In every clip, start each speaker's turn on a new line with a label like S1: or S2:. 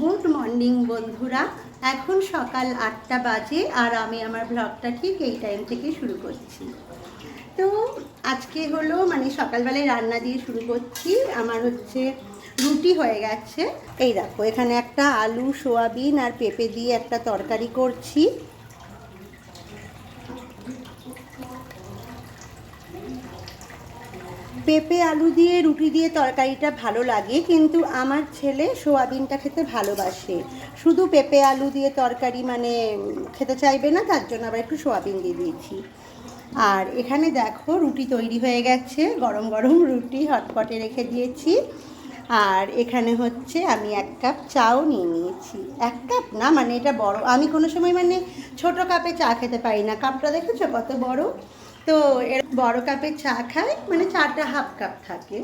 S1: Good morning বন্ধুরা। এখন সকাল আটটা বাজে আর আমি আমার ব্লগটা ঠিক এই টাইম থেকে শুরু করছি। তো আজকে হলো মানে সকালবেলায় রান্না দিয়ে শুরু করছি। আমার হচ্ছে রুটি হয়ে গেছে। এই দেখো, এখানে একটা আলু, সোয়াবিন আর পেঁপে দিয়ে একটা তরকারি করছি। পেঁপে, আলু দিয়ে, রুটি দিয়ে তরকারিটা ভালো লাগে, কিন্তু আমার ছেলে সোয়াবিনটা খেতে ভালোবাসে। শুধু পেঁপে, আলু দিয়ে তরকারি মানে খেতে চাইবে না, তার জন্য আবার একটু সোয়াবিন দিয়ে দিয়েছি। আর এখানে দেখো, রুটি তৈরি হয়ে গেছে, গরম গরম রুটি হটপটে রেখে দিয়েছি। আর এখানে হচ্ছে আমি এক কাপ চাও নিয়ে নিয়েছি। এক কাপ না মানে এটা বড়, আমি কোনো সময় মানে ছোট কাপে চা খেতে পারি না। কাপটা দেখেছ কত বড়? তো এর বড় কাপে চা খাই মানে চাটা হাফ কাপ থাকে।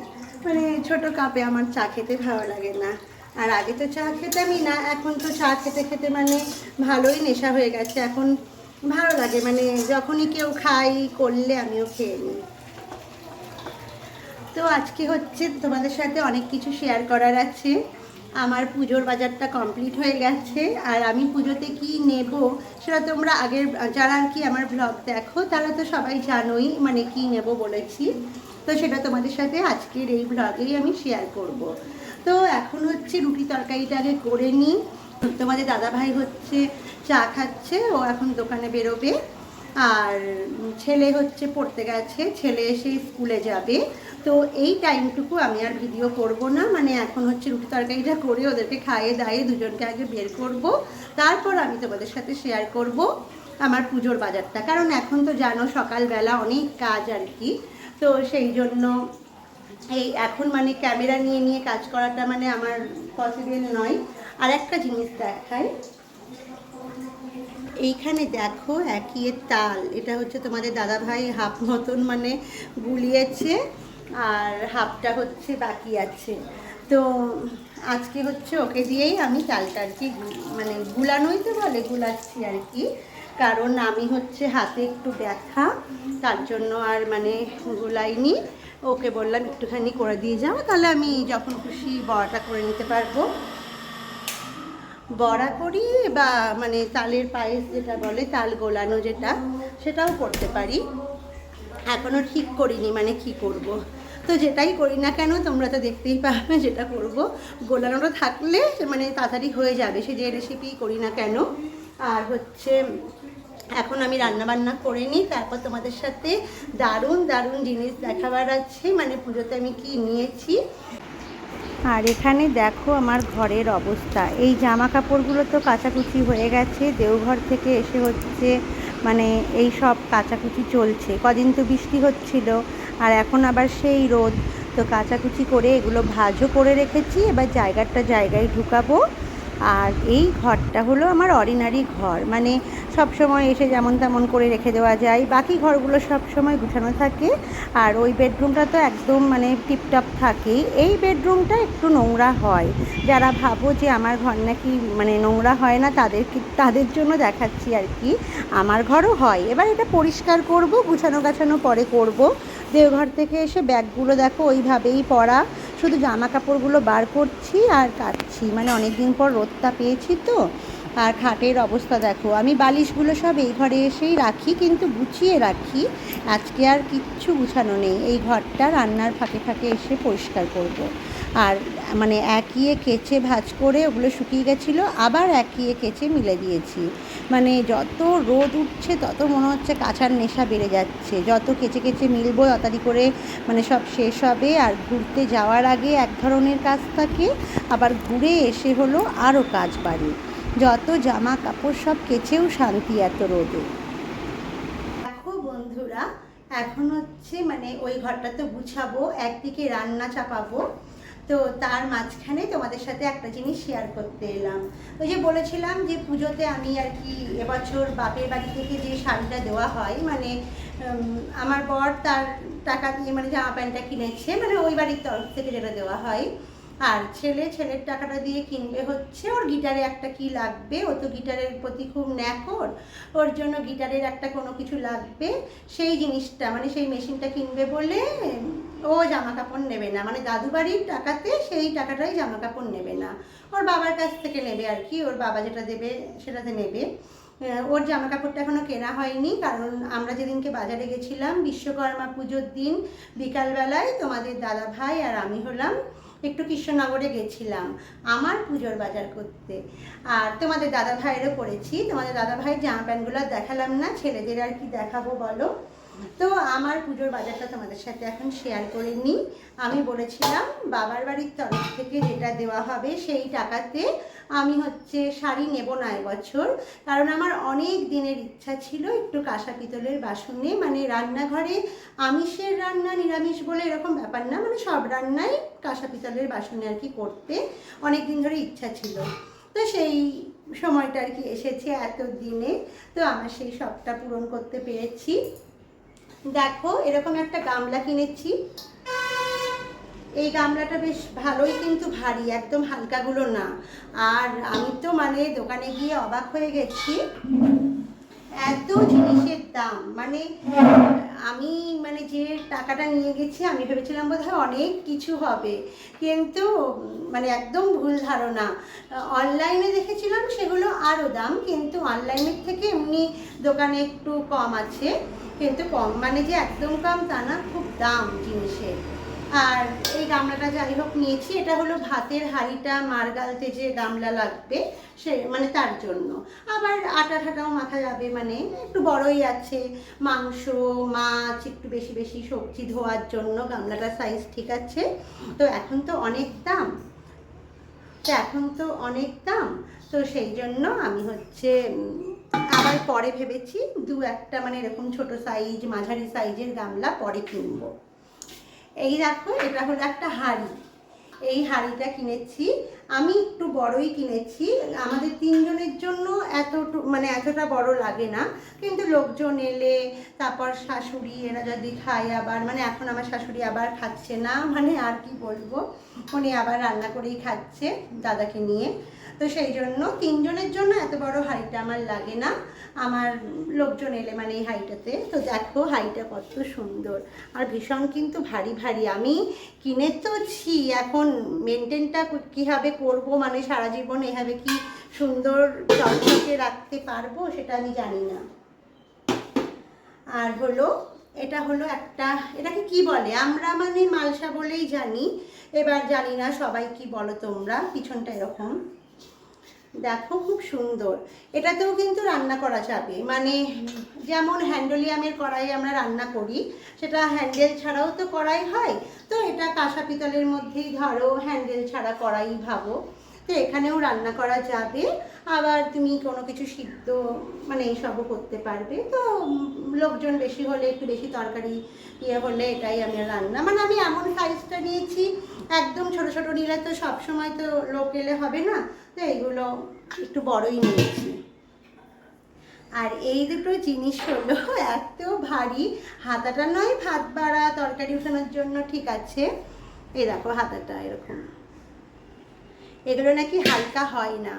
S1: মানে ছোট কাপে আমার চা খেতে ভালো লাগে না। আর আগে তো চা খেতামই না, এখন তো চা খেতে খেতে মানে ভালোই নেশা হয়ে গেছে। এখন ভালো লাগে মানে যখনই কেউ খাই, করলে আমিও খেয়ে নিই। তো আজকে হচ্ছে তোমাদের সাথে অনেক কিছু শেয়ার করার আছে। আমার পুজোর বাজারটা কমপ্লিট হয়ে গেছে, আর আমি পুজোতে কি নেব সেটা তোমরা আগের, যারা আর কি আমার ব্লগ দেখো, তারা তো সবাই জানোই মানে কি নেব বলেছি। তো সেটা তোমাদের সাথে আজকের এই ব্লগেই আমি শেয়ার করব। তো এখন হচ্ছে রুটি তরকারিটা আগে করে নিই। তোমাদের দাদাভাই হচ্ছে চা খাচ্ছে, ও এখন দোকানে বেরোবে। আর ছেলে হচ্ছে পড়তে গেছে, ছেলে এসে স্কুলে যাবে। তো এই টাইমটুকু আমি আর ভিডিও করব না মানে এখন হচ্ছে রুটি তরকারিটা করে ওদেরকে খাইয়ে দাইয়ে দুজনকে আগে বের করব। তারপর আমি তোমাদের সাথে শেয়ার করব আমার পুজোর বাজারটা। কারণ এখন তো জানো সকালবেলা অনেক কাজ আর কি। তো সেই জন্য এই এখন মানে ক্যামেরা নিয়ে নিয়ে কাজ করাটা মানে আমার পসিবল নয়। আর একটা জিনিস দেখাই। এইখানে দেখো একই তাল। এটা হচ্ছে তোমাদের দাদা ভাই হাফ মতন মানে গুলিয়েছে আর হাফটা হচ্ছে বাকি আছে। তো আজকে হচ্ছে ওকে দিয়েই আমি তালটা আর কি মানে গুলানোই তো বলে, গুলাচ্ছি আর কি। কারণ আমি হচ্ছে হাতে একটু ব্যথা, তার জন্য আর মানে গুলাইনি। ওকে বললাম একটুখানি করে দিয়ে যাও, তাহলে আমি যখন খুশি বড়াটা করে নিতে পারব। বড়া করি বা মানে তালের পায়েস যেটা বলে তাল গোলানো যেটা, সেটাও করতে পারি। এখনও ঠিক করিনি মানে কি করব। তো যেটাই করি না কেন, তোমরা তো দেখতেই পাবে যেটা করব। গোলানোটা থাকলে মানে তাড়াতাড়ি হয়ে যাবে, সে যে রেসিপি করি না কেন। আর হচ্ছে, এখন আমি রান্না বান্না করে নিই, তারপর তোমাদের সাথে দারুণ দারুণ জিনিস দেখাবার আছে। মানে পুজোতে আমি কি নিয়েছি? আর এখানে দেখো আমার ঘরের অবস্থা। এই জামা কাপড়গুলো তো কাচাকুচি হয়ে গেছে, দেওঘর থেকে এসে হচ্ছে মানে এই সব কাচাকুচি চলছে। কদিন তো বৃষ্টি হচ্ছিল, আর এখন আবার সেই রোদ। তো কাচাকুচি করে এগুলো ভাজও করে রেখেছি, এবার জায়গাটা জায়গায় ঢুকাবো। আর এই ঘরটা হলো আমার অর্ডিনারি ঘর। মানে সব সময় এসে যেমন তেমন করে রেখে দেওয়া যায়। বাকি ঘরগুলো সব সময় গুছানো থাকে। আর ওই বেডরুমটা তো একদম মানে টিপটপ থাকে এই বেডরুমটা একটু নোংরা হয়। যারা ভাবো যে আমার ঘর নাকি মানে নোংরা হয় না তাদের তাদের জন্য দেখাচ্ছি আর কি। আমার ঘরও হয়। এবার এটা পরিষ্কার করব, গুছানো গাছানো পরে করব। দেওঘর থেকে এসে ব্যাগগুলো দেখো, ওইভাবেই পরা শুধু জামা কাপড়গুলো বার করছি আর কাচ্ছি মানে অনেক দিন পর রোদটা পেয়েছি তো। আর খাটের অবস্থা দেখো। আমি বালিশগুলো সব এই ঘরে এসেই রাখি, কিন্তু গুছিয়ে রাখি। আজকে আর কিচ্ছু গুছানো নেই। এই ঘরটা রান্নার ফাঁকে ফাঁকে এসে পরিষ্কার করব। আর মানে একিয়ে কেচে ভাজ করে ওগুলো শুকিয়ে গেছিল, আবার একিয়ে কেচে মিলে দিয়েছি। মানে যত রোদ উঠছে, তত মনে হচ্ছে কাঁচার নেশা বেড়ে যাচ্ছে। যত কেচে কেচে মিলবো তাড়াতাড়ি করে মানে সব শেষ হবে। আর ঘুরতে যাওয়ার আগে এক ধরনের কাজ থাকে, আবার ঘুরে এসে হলো আরও কাজ বাড়ে। যত জামা কাপড় সব কেচেও শান্তি এত রোদে। দেখো বন্ধুরা, এখন হচ্ছে মানে ওই ঘরটা তো গুছাবো, একদিকে রান্না চাপাবো। তো তার মাঝখানে তোমাদের সাথে একটা জিনিস শেয়ার করতে এলাম। ওই যে বলেছিলাম যে পুজোতে আমি আর কি এবছর বাপের বাড়ি থেকে যে শাড়িটা দেওয়া হয় মানে আমার বর তার টাকা দিয়ে মানে জামা প্যান্টটা কিনেছে মানে ওই বাড়ির তরফ থেকে যেটা দেওয়া হয়। আর ছেলে ছেলের টাকাটা দিয়ে কিনবে হচ্ছে, ওর গিটারে একটা কি লাগবে? ও তো গিটারের প্রতি খুব ন্যাকর ওর জন্য গিটারের একটা কোনো কিছু লাগবে? সেই জিনিসটা মানে সেই মেশিনটা কিনবে বলে ও জামা কাপড় নেবে না। মানে দাদু বাড়ির টাকাতে সেই টাকাটাই জামা কাপড় নেবে না। ওর বাবার কাছ থেকে নেবে আর কি, ওর বাবা যেটা দেবে সেটাতে নেবে। ওর জামা কাপড়টা এখনও কেনা হয়নি, কারণ আমরা যেদিনকে বাজারে গেছিলাম, বিশ্বকর্মা পুজোর দিন বিকালবেলায় তোমাদের দাদা ভাই আর আমি হলাম। একটু কৃষ্ণনগরে গেছিলাম, আমার পুজোর বাজার করতে। আর তোমাদের দাদা ভাইয়েরও পড়েছি, তোমাদের দাদা ভাইয়ের জামা প্যান্টগুলো দেখালাম না, ছেলেদের আর কি দেখাবো বলো? তো আমার পুজোর বাজারটা তোমাদের সাথে এখন শেয়ার করে নিই আমি বলেছিলাম, বাবার বাড়ির তরফ থেকে যেটা দেওয়া হবে সেই টাকাতে আমি হচ্ছে শাড়ি নেব না এবছর। কারণ আমার অনেক দিনের ইচ্ছা ছিল একটু কাঁসা পিতলের বাসনে মানে রান্নাঘরে আমিষের রান্না নিরামিষ বলে এরকম ব্যাপার না মানে সব রান্নাই কাঁসা পিতলের বাসনে আর কি করতে অনেক দিন ধরে ইচ্ছা ছিল। তো সেই সময়টা আর কি এসেছে এত দিনে তো আমার সেই শখটা পূরণ করতে পেরেছি। দেখো, এরকম একটা গামলা কিনেছি। এই গামলাটা বেশ ভালোই কিন্তু ভারী, একদম হালকাগুলো না। আর আমি তো মানে দোকানে গিয়ে অবাক হয়ে গেছি। এত জিনিসের দাম মানে আমি মানে যে টাকাটা নিয়ে গেছি, আমি ভেবেছিলাম বোধহয় অনেক কিছু হবে। কিন্তু মানে একদম ভুল ধারণা। অনলাইনে দেখেছিলাম সেগুলো আরও দাম, কিন্তু অনলাইনের থেকে এমনি দোকানে একটু কম আছে। কিন্তু কম মানে যে একদম কম তা না, খুব দাম জিনিসের। আর এই গামলাটা যাই হোক নিয়েছি, এটা হলো ভাতের হাঁড়িটা মার গালতে যে গামলা লাগবে, সে মানে তার জন্য। আবার আটা ঠাটাও মাথা যাবে মানে একটু বড়ই আছে, মাংস, মাছ, একটু বেশি বেশি সবজি ধোয়ার জন্য গামলাটার সাইজ ঠিক আছে। তো এখন তো অনেক দাম। তো এখন তো অনেক দাম। তো সেই জন্য আমি হচ্ছে আবার পরে ভেবেছি দু একটা মানে এরকম ছোট সাইজ মাঝারি সাইজের গামলা পরে কিনবো। এই দেখো, এটা হলো একটা হাঁড়ি। এই হাঁড়িটা কিনেছি। আমি একটু বড়ই কিনেছি। আমাদের তিনজনের জন্য এত মানে এতটা বড় লাগে না। কিন্তু লোকজন এলে, তারপর শাশুড়ি এরা যদি খায় আবার মানে এখন আমার শাশুড়ি আবার খাচ্ছে না মানে আর কি বলব? উনি আবার রান্না করেই খাচ্ছে দাদাকে নিয়ে। তো সেই জন্য তিনজনের জন্য এত বড় হাঁড়িটা আমার লাগে না। আমার লোকজন এলে মানে এই হাইটাতে। তো দেখো হাইটা কত সুন্দর। আর ভীষণ কিন্তু ভারী ভারী। আমি কিনে তো ছি এখন মেনটেনটা কীভাবে করব মানে সারা জীবন এভাবে কি সুন্দর চকচকে রাখতে পারব সেটা আমি জানি না। আর হলো, এটা হলো একটা, এটাকে কি বলে? আমরা মানে মালসা বলেই জানি। এবার জানি না সবাই কি বলো তোমরা, পিছনটা এরকম। দেখো, খুব সুন্দর। এটাতেও কিন্তু রান্না করা যাবে। মানে যেমন হ্যান্ডোলিয়ামের কড়াই আমরা রান্না করি, সেটা হ্যান্ডেল ছাড়াও তো কড়াই হয়। তো এটা কাঁসা পিতলের মধ্যেই ধরো, হ্যান্ডেল ছাড়া কড়াই ভাবো। তো এখানেও রান্না করা যাবে। আবার তুমি কোনো কিছু সিদ্ধ মানে এইসবও করতে পারবে। তো লোকজন বেশি হলে, একটু বেশি তরকারি ইয়ে হলে এটাই আমি রান্না। মানে আমি এমন সাইজটা নিয়েছি একদম ছোট ছোট নিলে তো সবসময় তো লোক এলে হবে না, তো এইগুলো একটু বড়ই নিয়েছি। আর এই দুটো জিনিস হলো, এত ভারী, হাতাটা নয়, ভাত বাড়া, তরকারি উঠানোর জন্য ঠিক আছে। এই দেখো হাতাটা এরকম। এগুলো নাকি হালকা হয় না।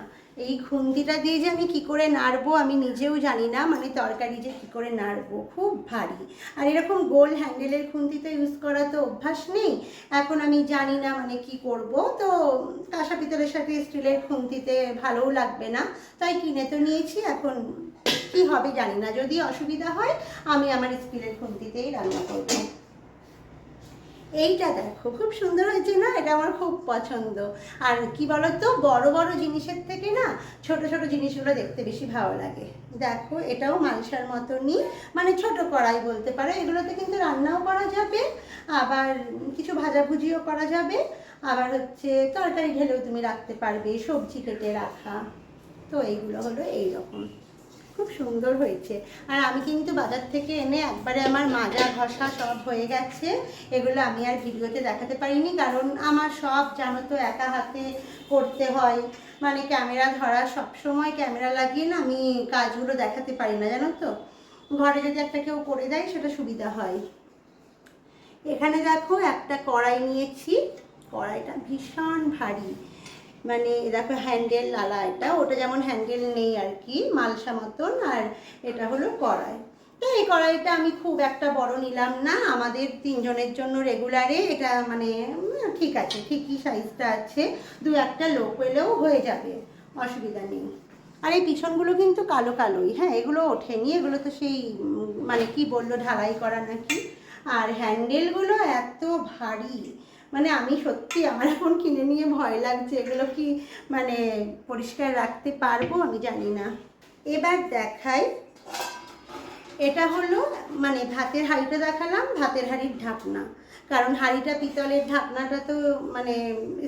S1: এই খুন্তিটা দিয়ে যে আমি কি করে নাড়বো আমি নিজেও জানি না মানে তরকারি যে কি করে নাড়বো, খুব ভারী। আর এরকম গোল হ্যান্ডেলের খুন্তি তো ইউজ করা তো অভ্যাস নেই, এখন আমি জানি না মানে কি করব, তো কাঁসা পিতলের সাথে স্টিলের খুন্তিতে ভালোও লাগবে না, তাই কিনে তো নিয়েছি, এখন কি হবে জানি না, যদি অসুবিধা হয় আমি আমার স্টিলের খুন্তিতেই রান্না করব। এইটা দেখো, খুব সুন্দর হয়েছে না? এটা আমার খুব পছন্দ। আর কি বলতো, বড় বড় জিনিসের থেকে না, ছোট ছোট জিনিসগুলো দেখতে বেশি ভালো লাগে। দেখো, এটাও মালসার মতনই মানে ছোট কড়াই বলতে পারো। এগুলোতে কিন্তু রান্নাও করা যাবে, আবার কিছু ভাজাভুজিও করা যাবে। আবার হচ্ছে তরকারি ঢেলেও তুমি রাখতে পারবে, সবজি কেটে রাখা। তো এইগুলো হলো এইরকম। খুব সুন্দর হয়েছে। আর আমি কিন্তু বাজার থেকে এনে একবারে আমার মাজা ঘষা সব হয়ে গেছে। এগুলো আমি আর ভিডিওতে দেখাতে পারিনি, কারণ আমার সব জানো তো একা হাতে করতে হয়। মানে ক্যামেরা ধরা সব সময় ক্যামেরা লাগিয়ে না আমি কাজগুলো দেখাতে পারি না, জানো তো? ঘরে যদি একটা কেউ করে দেয় সেটা সুবিধা হয়। এখানে দেখো একটা কড়াই নিয়েছি। কড়াইটা ভীষণ ভারী। মানে দেখো হ্যান্ডেল লালা এটা, ওটা যেমন হ্যান্ডেল নেই আর কি, মালসা মতন, আর এটা হলো কড়াই। তো এই কড়াইটা আমি খুব একটা বড় নিলাম না, আমাদের তিনজনের জন্য রেগুলারে এটা মানে ঠিক আছে, ঠিকই সাইজটা আছে, দু একটা লোক এলেও হয়ে যাবে, অসুবিধা নেই। আর এই পিছনগুলো কিন্তু কালো কালোই হ্যাঁ এগুলো ওঠেনি, এগুলো তো সেই মানে কি বলল, ঢালাই করা নাকি? আর হ্যান্ডেলগুলো এত ভারী মানে আমি সত্যি আমার এখন কিনে নিয়ে ভয় লাগছে, এগুলো কি মানে পরিষ্কার রাখতে পারব আমি জানি না। এবার দেখাই, এটা হলো মানে ভাতের হাঁড়িটা দেখালাম, ভাতের হাঁড়ির ঢাকনা। কারণ হাঁড়িটা পিতলের ঢাকনাটা তো মানে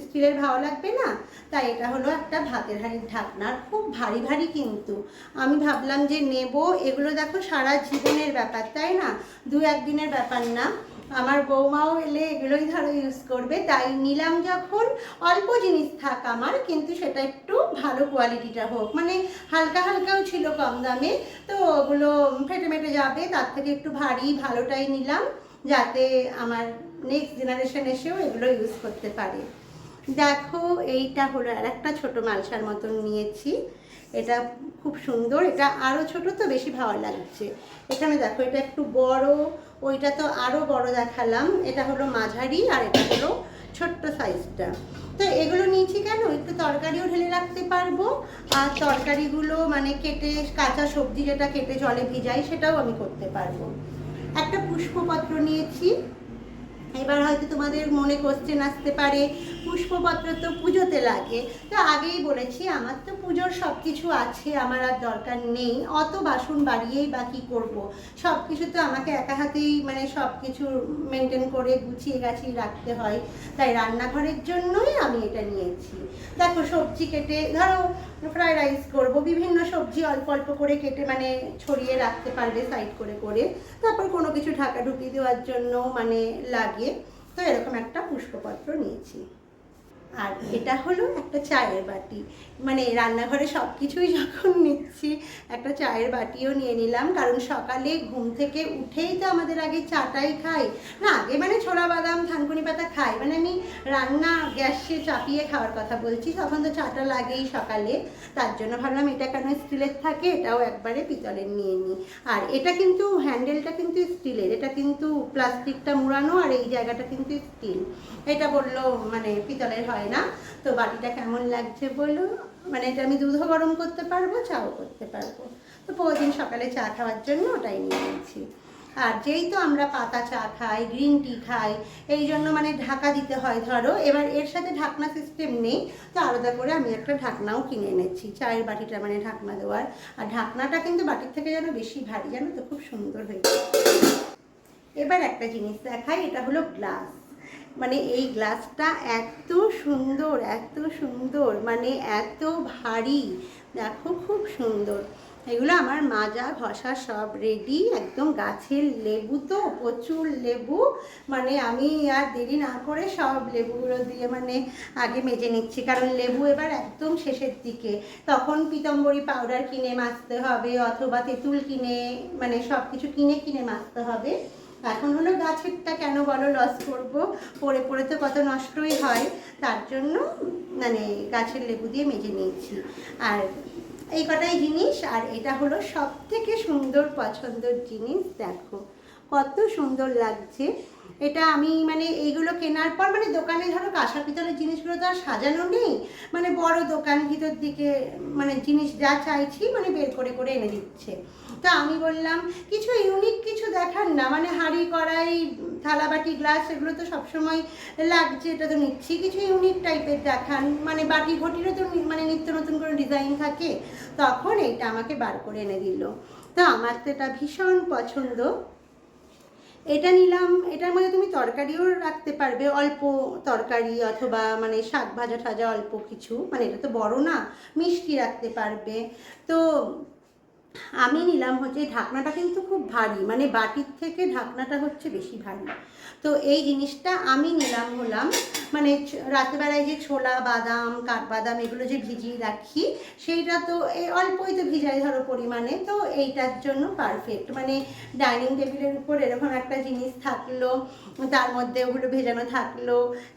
S1: স্টিলের ভালো লাগবে না, তাই এটা হলো একটা ভাতের হাঁড়ির ঢাকনা। খুব ভারী ভারী কিন্তু। আমি ভাবলাম যে নেব, এগুলো দেখো সারা জীবনের ব্যাপার, তাই না? দু একদিনের ব্যাপার না। আমার বৌমাও এলে এগুলোই ধরো ইউজ করবে। তাই নিলাম যখন, অল্প জিনিস থাক আমার, কিন্তু সেটা একটু ভালো কোয়ালিটিটা হোক। মানে হালকা হালকাও ছিল কম দামে, তো ওগুলো ফেটে মেটে যাবে, তার থেকে একটু ভারী, ভালোটাই নিলাম, যাতে আমার নেক্সট জেনারেশন এসেও এগুলো ইউজ করতে পারে। দেখো, এইটা হলো আর একটা ছোটো মালসার মতন নিয়েছি। এটা খুব সুন্দর, এটা আরও ছোট তো বেশি ভালো লাগছে। এখানে দেখো, এটা একটু বড় ওইটা তো আরও বড় দেখালাম। এটা হলো মাঝারি আর এটা হলো ছোট্ট সাইজটা। তো এগুলো নিয়েছি কেন? একটু তরকারিও ঢেলে রাখতে পারব। আর তরকারিগুলো মানে কেটে, কাঁচা সবজি যেটা কেটে জলে ভিজাই সেটাও আমি করতে পারব। একটা পুষ্পপত্র নিয়েছি। এবার হয়তো তোমাদের মনে কোশ্চেন আসতে পারে পুষ্পপত্র তো পুজোতে লাগে। তো আগেই বলেছি, আমার তো পুজোর সব কিছু আছে, আমার আর দরকার নেই। অত বাসন বাড়িয়েই বা কী করব? সব কিছু তো আমাকে একা হাতেই মানে সব কিছু মেনটেন করে গুছিয়ে গাছিয়ে রাখতে হয়। তাই রান্নাঘরের জন্যই আমি এটা নিয়েছি। দেখো সবজি কেটে, ধরো ফ্রাইড রাইস করব, বিভিন্ন সবজি অল্প অল্প করে কেটে মানে ছড়িয়ে রাখতে পারবে সাইড করে করে। তারপর কোনো কিছু ঢাকা ঢুকি দেওয়ার জন্য মানে লাগে তো এরকম একটা পুষ্পপত্র নিয়েছি। আর এটা হলো একটা চায়ের বাটি। মানে রান্নাঘরে সব কিছুই যখন নিচ্ছি, একটা চায়ের বাটিও নিয়ে নিলাম। কারণ সকালে ঘুম থেকে উঠেই তো আমাদের আগে চাটাই খাই। না, আগে মানে ছোলা বাদাম, থানকুনি পাতা খাই। মানে আমি রান্না গ্যাসে চাপিয়ে খাওয়ার কথা বলছি। তখন তো চাটা লাগেই সকালে। তার জন্য ভাবলাম এটা কেন স্টিলের থাকে? এটাও একবারে পিতলের নিয়ে নিই। আর এটা কিন্তু, হ্যান্ডেলটা কিন্তু স্টিলের। এটা কিন্তু প্লাস্টিকটা মুড়ানো আর এই জায়গাটা কিন্তু স্টিল। এটা বলল মানে পিতলের হয়। না। তো বাটিটা কেমন লাগছে বলো? মানে এটা আমি দুধও গরম করতে পারব, চাও করতে পারব। তো প্রতিদিন সকালে চা খাওয়ার জন্য ওটাই নিয়ে নিয়েছি। আর যেই তো আমরা পাতা চা খাই, গ্রিন টি খাই, এই জন্য মানে ঢাকা দিতে হয় ধরো। এবার এর সাথে ঢাকনা সিস্টেম নেই, তো আলাদা করে আমি একটা ঢাকনাও কিনে এনেছি। চায়ের বাটিটা মানে ঢাকনা দেওয়ার। আর ঢাকনাটা কিন্তু বাটির থেকে যেন বেশি ভারী, জানো তো? খুব সুন্দর হয়েছে এবার একটা জিনিস দেখাই, এটা হলো গ্লাস। মানে এই গ্লাসটা এত সুন্দর এত সুন্দর মানে এত ভারী। দেখো খুব সুন্দর। এগুলো আমার মাজা ঘষা সব রেডি একদম গাছের লেবু তো, প্রচুর লেবু। মানে আমি আর দেরি না করে সব লেবুগুলো দিয়ে মানে আগে মেজে নিচ্ছি। কারণ লেবু এবার একদম শেষের দিকে। তখন পিতম্বরী পাউডার কিনে মাজতে হবে, অথবা তেঁতুল কিনে মানে সব কিছু কিনে কিনে মাজতে হবে। এখন হলো গাছেরটা কেন বলো? লস করব। পড়ে পড়ে তো কত নষ্টই হয়। তার জন্য মানে গাছের লেবু দিয়ে মেজে নিয়েছি। আর এই কটাই জিনিস, আর এটা হলো সব থেকে সুন্দর পছন্দের জিনিস, দেখো। কত সুন্দর লাগছে। এটা আমি মানে এইগুলো কেনার পর মানে দোকানে ধরো কাঁসা পিতলের জিনিসগুলো তো আর সাজানো নেই। মানে বড় দোকান ভিতর দিকে মানে জিনিস যা চাইছি মানে বের করে করে এনে দিচ্ছে। তো আমি বললাম, কিছু ইউনিক কিছু দেখান না মানে হাঁড়ি, কড়াই, থালাবাটি গ্লাস এগুলো তো সবসময় লাগছে, এটা তো নিচ্ছি। কিছু ইউনিক টাইপের দেখান মানে বাটি ঘটিরও তো মানে নিত্য নতুন কোনো ডিজাইন থাকে? তখন এইটা আমাকে বার করে এনে দিল। তো আমার তো এটা ভীষণ পছন্দ। এটা নিলাম, এটার মধ্যে তুমি তরকারিও রাখতে পারবে, অল্প তরকারি অথবা মানে শাক ভাজা ঠাজা অল্প কিছু মানে এটা তো বড় না, মিষ্টি রাখতে পারবে। তো আমি নিলাম হচ্ছে ঢাকনাটা কিন্তু খুব ভারী মানে বাটির থেকে ঢাকনাটা হচ্ছে বেশি ভারী। তো এই জিনিসটা আমি নিলাম হলাম মানে রাতেবেলায় যে ছোলা, বাদাম, কাঠবাদাম এগুলো যে ভিজিয়ে রাখি, সেইটা তো এই অল্পই তো ভিজাই ধরো পরিমাণে, তো এইটার জন্য পারফেক্ট মানে ডাইনিং টেবিলের উপর এরকম একটা জিনিস থাকল, তার মধ্যে ওগুলো ভেজানো থাকল,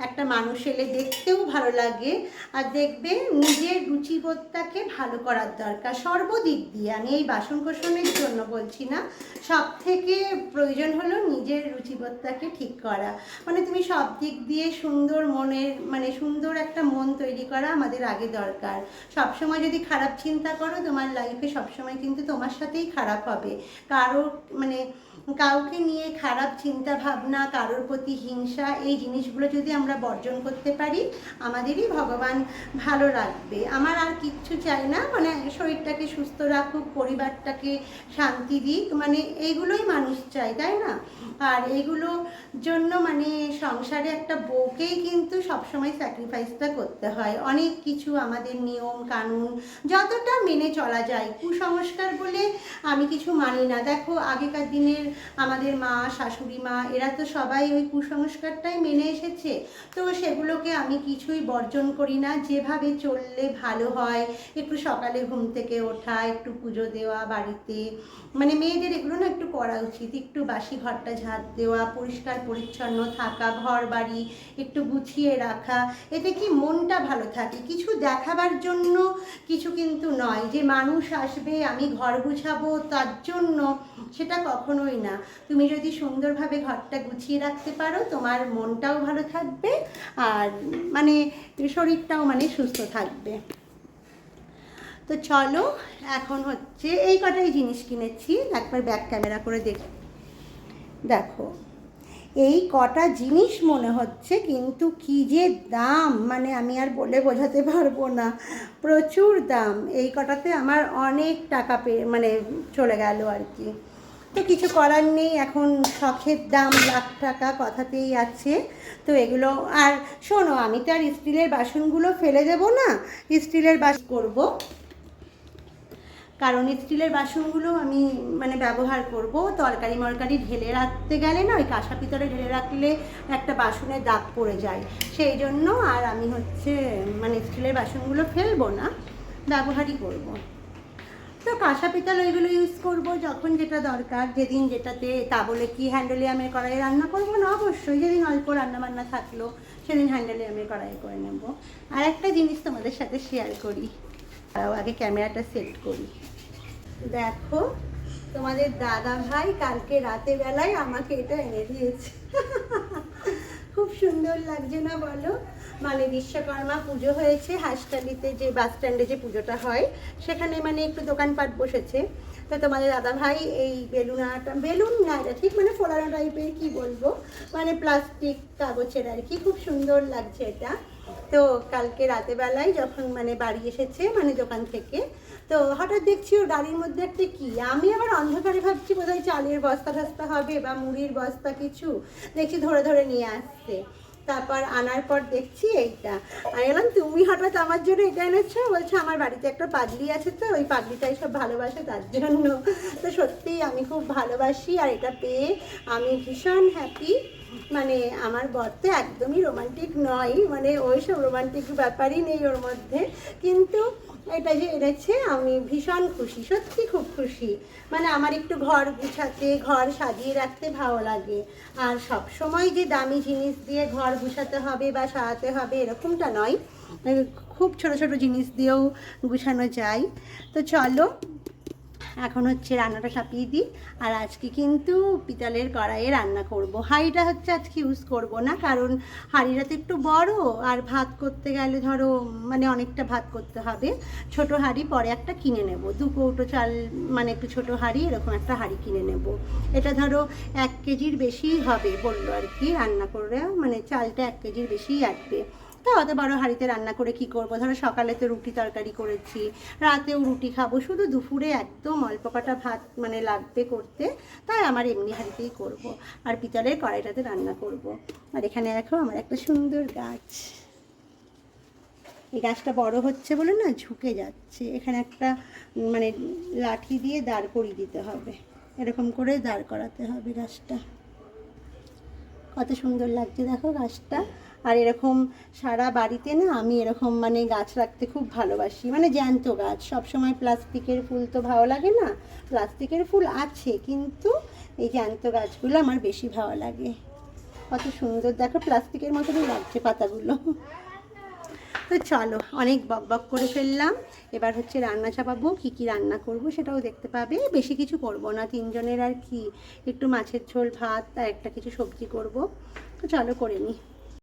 S1: একটা মানুষ এলে দেখতেও ভালো লাগে, আর দেখবে নিজের রুচিবোধটাকে ভালো করার দরকার সর্বদিক দিয়ে। আমি এই বাসন কোসনের জন্য বলছি না সব থেকে প্রয়োজন হলো নিজের রুচিবোধটাকে ঠিক করা। মানে তুমি সব দিক দিয়ে সুন্দর মনের মানে সুন্দর একটা মন তৈরি করা আমাদের আগে দরকার। সবসময় যদি খারাপ চিন্তা করো, তোমার লাইফে সবসময় কিন্তু তোমার সাথেই খারাপ হবে। কারও মানে কাউকে নিয়ে খারাপ চিন্তা ভাবনা কারোর প্রতি হিংসা, এই জিনিসগুলো যদি আমরা বর্জন করতে পারি, আমাদেরই ভগবান ভালো রাখবে। আমার আর কিচ্ছু চাই না মানে শরীরটাকে সুস্থ রাখুক পরিবারটাকে শান্তি দিক মানে এইগুলোই মানুষ চায়, তাই না? আর এইগুলো জন্য মানে সংসারে একটা বউকেই কিন্তু সবসময় স্যাক্রিফাইসটা করতে হয়। অনেক কিছু আমাদের নিয়ম, কানুন, যতটা মেনে চলা যায়। কুসংস্কার বলে আমি কিছু মানি না। দেখো, আগেকার দিনের আমাদের মা, শাশুড়ি মা, এরা তো সবাই ওই কুসংস্কারটাই মেনে এসেছে। তো সেগুলোকে আমি কিছুই বর্জন করি না। যেভাবে চললে ভালো হয়, একটু সকালে ঘুম থেকে ওঠা, একটু পুজো দেওয়া বাড়িতে। মানে মেয়েদের এগুলো না একটু করা উচিত। একটু বাসি ঘরটা ঝাঁট দেওয়া, পরিষ্কার পরিচ্ছন্ন থাকা ঘর বাড়ি একটু গুছিয়ে রাখা। এতে কি মনটা ভালো থাকে? কিছু দেখাবার জন্য কিছু কিন্তু নয়। যে মানুষ আসবে, আমি ঘর গুছাবো, তার জন্য সেটা কখনোই না। তুমি যদি সুন্দরভাবে ঘরটা গুছিয়ে রাখতে পারো, তোমার মনটাও ভালো থাকবে, আর মানে শরীরটাও মানে সুস্থ থাকবে। তো চলো, এখন হচ্ছে এই কটাই জিনিস কিনেছি। একবার ব্যাক ক্যামেরা করে দেখি, দেখো। এই কটা জিনিস মনে হচ্ছে কিন্তু কি যে দাম মানে আমি আর বলে বোঝাতে পারব না। প্রচুর দাম। এই কটাতে আমার অনেক টাকা পেয়ে মানে চলে গেল আর কি। তো কিছু করার নেই, এখন শখের দাম লাখ টাকা কথাতেই আছে। তো এগুলো, আর শোনো, আমি তো আর স্টিলের বাসনগুলো ফেলে দেবো না স্টিলের বাস করব। কারণ স্টিলের বাসনগুলো আমি মানে ব্যবহার করব। তরকারি মরকারি ঢেলে রাখতে গেলে না, ওই কাঁসা পিতলে ঢেলে রাখলে একটা বাসনের দাগ পড়ে যায়। সেই জন্য আর আমি হচ্ছে মানে স্টিলের বাসনগুলো ফেলব না, ব্যবহারই করব। তো কাঁসা পিতল ওইগুলো ইউজ করব যখন যেটা দরকার। যেদিন যেটাতে তা বলে কি হ্যান্ডেলিয়ামের কড়াইয়ে রান্না করব না? অবশ্যই যেদিন অল্প রান্না বান্না থাকল, সেদিন হ্যান্ডেলিয়ামের কড়াইয়ে করে নেব। আর একটা জিনিস তোমাদের সাথে শেয়ার করি। তাও আগে ক্যামেরাটা সেট করি। দেখো, তোমাদের দাদা ভাই কালকে রাতে বেলায় আমাকে এটা এনে দিয়েছে। খুব সুন্দর লাগছে না বলো? মানে বিশ্বকর্মা পুজো হয়েছে, হাসখালিতে যে বাস স্ট্যান্ডে যে পুজোটা হয়, সেখানে মানে একটু দোকানপাট বসেছে। তো তোমাদের দাদা ভাই এই বেলুন আটা, বেলুন না এটা ঠিক মানে ফোলানো টাইপের কি বলব? মানে প্লাস্টিক কাগজের আর কি, খুব সুন্দর লাগছে এটা। তো কালকে রাতেবেলায় যখন মানে বাড়ি এসেছে মানে দোকান থেকে, তো হঠাৎ দেখছি ওর গাড়ির মধ্যে একটা কি? আমি আবার অন্ধকারে ভাবছি বোধহয় চালের বস্তা টস্তা হবে বা মুড়ির বস্তা কিছু। দেখছি ধরে ধরে নিয়ে আসছে। তারপর আনার পর দেখছি এইটা। আমি বললাম, তুমি হঠাৎ আমার জন্য এটা এনেছো? বলছে, আমার বাড়িতে একটা পাগলি আছে তো, ওই পাগলিটাই সব ভালোবাসে তার জন্য। তো সত্যিই আমি খুব ভালোবাসি আর এটা পেয়ে আমি ভীষণ হ্যাপি মানে আমার বর তো একদমই রোমান্টিক নয় মানে ওই সব রোমান্টিক ব্যাপারই নেই ওর মধ্যে। কিন্তু এটা যে এনেছে, আমি ভীষণ খুশি, সত্যি খুব খুশি। মানে আমার একটু ঘর গুছাতে, ঘর সাজিয়ে রাখতে ভালো লাগে। আর সব সময় যে দামি জিনিস দিয়ে ঘর গুছাতে হবে বা সাজাতে হবে, এরকমটা নয়। খুব ছোট ছোট জিনিস দিয়েও গুছানো যায়। তো চলো এখন হচ্ছে রান্নাটা সাপিয়ে দিই। আর আজকে কিন্তু পিতলের কড়াইয়ে রান্না করব। হাঁড়িটা হচ্ছে আজকে ইউজ করব না, কারণ হাঁড়িটা তো একটু বড়, আর ভাত করতে গেলে ধরো মানে অনেকটা ভাত করতে হবে। ছোট হাঁড়ি পরে একটা কিনে নেব। দু কৌটো চাল মানে একটু ছোট হাঁড়ি, এরকম একটা হাঁড়ি কিনে নেব। এটা ধরো এক কেজির বেশি হবে বলল আর কি রান্না করে মানে চালটা এক কেজির বেশিই আসবে। তা অত বড় হাঁড়িতে রান্না করে কি করব? ধরো সকালে তো রুটি তরকারি করেছি, রাতেও রুটি খাব, শুধু দুপুরে একদম অল্প কটা ভাত মানে লাগবে করতে, তাই আমার এমনি হাঁড়িতেই করব। আর পিতলের কড়াইটাতে রান্না করব। আর এখানে দেখো আমার একটা সুন্দর গাছ। এই গাছটা বড় হচ্ছে বলে না ঝুঁকে যাচ্ছে। এখানে একটা মানে লাঠি দিয়ে দাঁড় করিয়ে দিতে হবে। এরকম করে দাঁড় করাতে হবে গাছটা। কত সুন্দর লাগছে দেখো গাছটা। আর এরকম সারা বাড়িতে না আমি এরকম মানে গাছ রাখতে খুব ভালোবাসি। মানে জ্যান্ত গাছ। সবসময় প্লাস্টিকের ফুল তো ভালো লাগে না। প্লাস্টিকের ফুল আছে, কিন্তু এই জ্যান্ত গাছগুলো আমার বেশি ভালো লাগে। কত সুন্দর। দেখো প্লাস্টিকের মতনই লাগছে পাতাগুলো। তো চলো, অনেক বক বক করে ফেললাম। এবার হচ্ছে রান্না চাপাবো, কী কী রান্না করব সেটাও দেখতে পাবে। বেশি কিছু করব না, তিনজনের আর কি। একটু মাছের ঝোল, ভাত, আর একটা কিছু সবজি করব। তো চলো করে নিই।